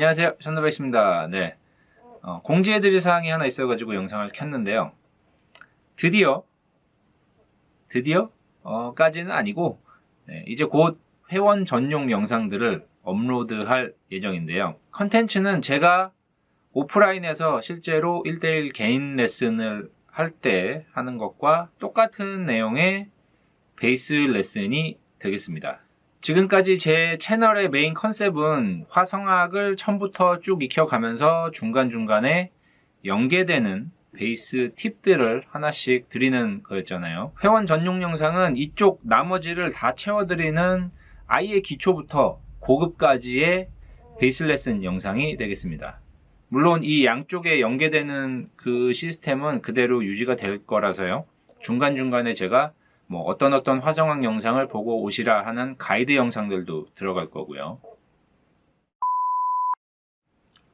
안녕하세요. 션더베이스입니다. 네. 어, 공지해드릴 사항이 하나 있어가지고 영상을 켰는데요. 드디어, 드디어, 어, 까지는 아니고, 네, 이제 곧 회원 전용 영상들을 업로드할 예정인데요. 컨텐츠는 제가 오프라인에서 실제로 1대1 개인 레슨을 할 때 하는 것과 똑같은 내용의 베이스 레슨이 되겠습니다. 지금까지 제 채널의 메인 컨셉은 화성학을 처음부터 쭉 익혀가면서 중간중간에 연계되는 베이스 팁들을 하나씩 드리는 거였잖아요. 회원 전용 영상은 이쪽 나머지를 다 채워드리는 아예 기초부터 고급까지의 베이스 레슨 영상이 되겠습니다. 물론 이 양쪽에 연계되는 그 시스템은 그대로 유지가 될 거라서요. 중간중간에 제가 뭐 어떤 어떤 화성학 영상을 보고 오시라 하는 가이드 영상들도 들어갈 거고요.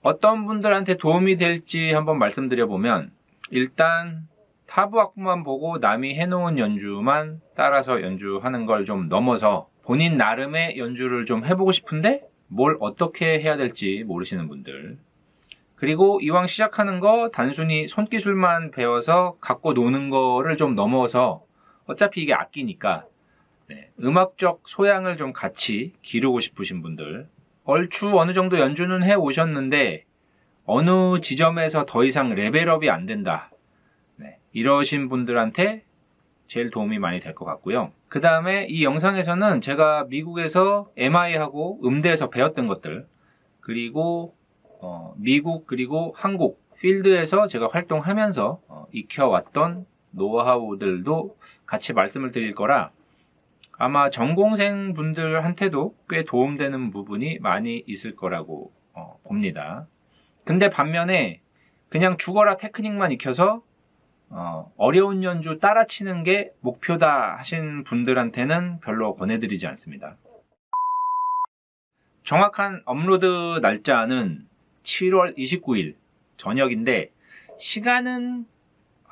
어떤 분들한테 도움이 될지 한번 말씀드려보면 일단 타부악부만 보고 남이 해놓은 연주만 따라서 연주하는 걸 좀 넘어서 본인 나름의 연주를 좀 해보고 싶은데 뭘 어떻게 해야 될지 모르시는 분들 그리고 이왕 시작하는 거 단순히 손기술만 배워서 갖고 노는 거를 좀 넘어서 어차피 이게 악기니까. 네, 음악적 소양을 좀 같이 기르고 싶으신 분들. 얼추 어느 정도 연주는 해 오셨는데 어느 지점에서 더 이상 레벨업이 안 된다. 네, 이러신 분들한테 제일 도움이 많이 될 것 같고요. 그 다음에 이 영상에서는 제가 미국에서 MI하고 음대에서 배웠던 것들 그리고 어, 미국 그리고 한국 필드에서 제가 활동하면서 어, 익혀왔던 노하우들도 같이 말씀을 드릴 거라 아마 전공생 분들한테도 꽤 도움되는 부분이 많이 있을 거라고 어, 봅니다. 근데 반면에 그냥 죽어라 테크닉만 익혀서 어, 어려운 연주 따라치는 게 목표다 하신 분들한테는 별로 권해드리지 않습니다. 정확한 업로드 날짜는 7월 29일 저녁인데 시간은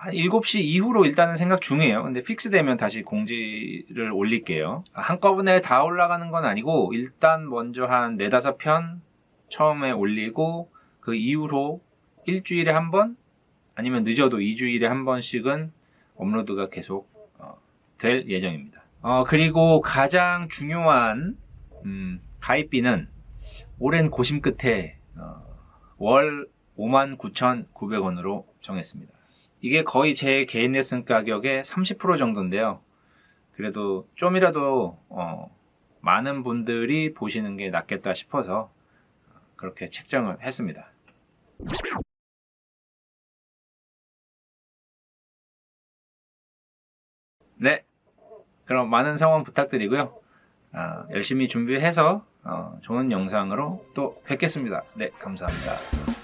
한 7시 이후로 일단은 생각 중이에요. 근데 픽스 되면 다시 공지를 올릴게요. 한꺼번에 다 올라가는 건 아니고 일단 먼저 한 4, 5편 처음에 올리고 그 이후로 일주일에 한 번 아니면 늦어도 2주일에 한 번씩은 업로드가 계속 어, 될 예정입니다. 어, 그리고 가장 중요한 음, 가입비는 오랜 고심 끝에 어, 월 59,900원으로 정했습니다. 이게 거의 제 개인 레슨 가격의 30% 정도인데요. 그래도 좀이라도 어, 많은 분들이 보시는 게 낫겠다 싶어서 그렇게 책정을 했습니다. 네, 그럼 많은 성원 부탁드리고요. 아, 열심히 준비해서 어, 좋은 영상으로 또 뵙겠습니다. 네, 감사합니다.